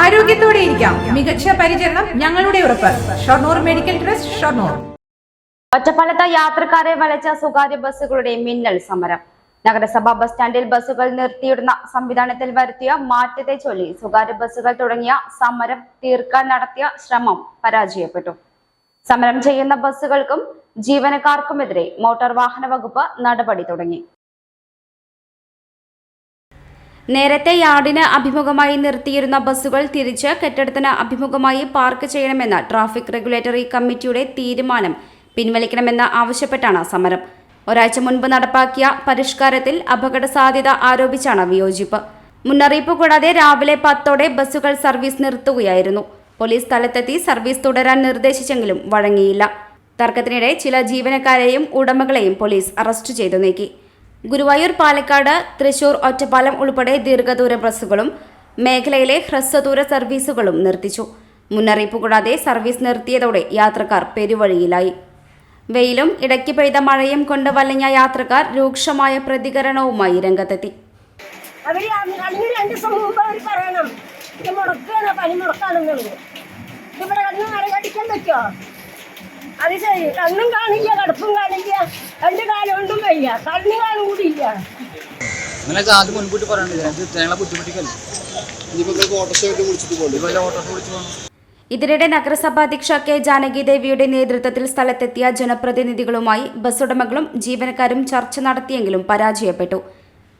ആരോഗ്യത്തോടെ ഇരിക്കാം. മികച്ച പരിചരണം ഞങ്ങളുടെ ഉറപ്പ്. Shoranur medical trust Shoranur. ഒറ്റപ്പാലത്ത് യാത്രക്കാരെ വലച്ച സ്വകാര്യ ബസ്സുകളുടെ മിന്നൽ സമരം. നഗരസഭാ ബസ് സ്റ്റാൻഡിൽ ബസ്സുകൾ നിർത്തിയിടുന്ന സംവിധാനത്തിൽ വരുത്തിയ മാറ്റത്തെ ചൊല്ലി സ്വകാര്യ ബസ്സുകൾ തുടങ്ങിയ സമരം തീർക്കാൻ നടത്തിയ ശ്രമം പരാജയപ്പെട്ടു. സമരം ചെയ്യുന്ന ബസ്സുകൾക്കും ജീവനക്കാർക്കുമെതിരെ മോട്ടോർ വാഹന വകുപ്പ് നടപടി തുടങ്ങി. നേരത്തെ യാർഡിന് അഭിമുഖമായി നിർത്തിയിരുന്ന ബസ്സുകൾ തിരിച്ച് കെട്ടിടത്തിന് അഭിമുഖമായി പാർക്ക് ചെയ്യണമെന്ന ട്രാഫിക് റെഗുലേറ്ററി കമ്മിറ്റിയുടെ തീരുമാനം പിൻവലിക്കണമെന്ന് ആവശ്യപ്പെട്ടാണ് സമരം. ഒരാഴ്ച മുൻപ് നടപ്പാക്കിയ പരിഷ്കാരത്തിൽ അപകട സാധ്യത ആരോപിച്ചാണ് വിയോജിപ്പ്. മുന്നറിയിപ്പ് കൂടാതെ രാവിലെ പത്തോടെ ബസ്സുകൾ സർവീസ് നിർത്തുകയായിരുന്നു. പോലീസ് സ്ഥലത്തെത്തി സർവീസ് തുടരാൻ നിർദ്ദേശിച്ചെങ്കിലും വഴങ്ങിയില്ല. തർക്കത്തിനിടെ ചില ജീവനക്കാരെയും ഉടമകളെയും പോലീസ് അറസ്റ്റ് ചെയ്തു നീക്കി. ഗുരുവായൂർ പാലക്കാട് തൃശൂർ ഒറ്റപ്പാലം ഉൾപ്പെടെ ദീർഘദൂര ബസ്സുകളും മേഖലയിലെ ഹ്രസ്വദൂര സർവീസുകളും നിർത്തിച്ചു. മുന്നറിയിപ്പ് കൂടാതെ സർവീസ് നിർത്തിയതോടെ യാത്രക്കാർ പെരുവഴിയിലായി. വെയിലും ഇടയ്ക്ക് പെയ്ത മഴയും കൊണ്ട് വലഞ്ഞ യാത്രക്കാർ രൂക്ഷമായ പ്രതികരണവുമായി രംഗത്തെത്തി. അന്ന് ഇവിടെ മരകടിക്കാൻ പറ്റുമോ അത് ശരി. കണ്ണും കാണില്ല കടുപ്പും കാണില്ല. രണ്ട് കാലം കൊണ്ടും വയ്യ കണ്ണു കാണും കൂടി ഇല്ല. അങ്ങനെയൊക്കെ ആദ്യം മുൻകൂട്ടി പറയണ്ടേ ഇത് ഞങ്ങളെ ബുദ്ധിമുട്ടിക്കല്ലേ ഇതിനിടെ നഗരസഭാ അധ്യക്ഷ കെ ജാനകി ദേവിയുടെ നേതൃത്വത്തിൽ സ്ഥലത്തെത്തിയ ജനപ്രതിനിധികളുമായി ബസ് ഉടമകളും ജീവനക്കാരും ചർച്ച നടത്തിയെങ്കിലും പരാജയപ്പെട്ടു.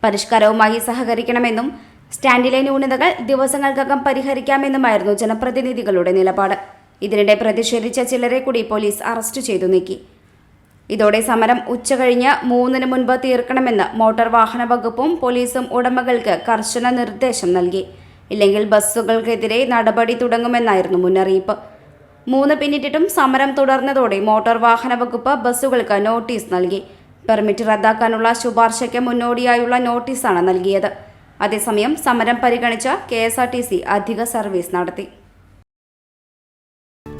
പരിഷ്കാരവുമായി സഹകരിക്കണമെന്നും സ്റ്റാൻഡിലെ ന്യൂനതകൾ ദിവസങ്ങൾക്കകം പരിഹരിക്കാമെന്നുമായിരുന്നു ജനപ്രതിനിധികളുടെ നിലപാട്. ഇതിനിടെ പ്രതിഷേധിച്ച ചിലരെ കൂടി പോലീസ് അറസ്റ്റ് ചെയ്തു നീക്കി. ഇതോടെ സമരം ഉച്ചകഴിഞ്ഞ് മൂന്നിന് മുൻപ് തീർക്കണമെന്ന് മോട്ടോർ വാഹന വകുപ്പും പോലീസും ഉടമകൾക്ക് കർശന നിർദ്ദേശം നൽകി. ഇല്ലെങ്കിൽ ബസ്സുകൾക്കെതിരെ നടപടി തുടങ്ങുമെന്നായിരുന്നു മുന്നറിയിപ്പ്. മൂന്ന് പിന്നിട്ടിട്ടും സമരം തുടർന്നതോടെ മോട്ടോർ വാഹന വകുപ്പ് ബസ്സുകൾക്ക് നോട്ടീസ് നൽകി. പെർമിറ്റ് റദ്ദാക്കാനുള്ള ശുപാർശയ്ക്ക് മുന്നോടിയായുള്ള നോട്ടീസാണ് നൽകിയത്. അതേസമയം സമരം പരിഗണിച്ച കെ അധിക സർവീസ് നടത്തി.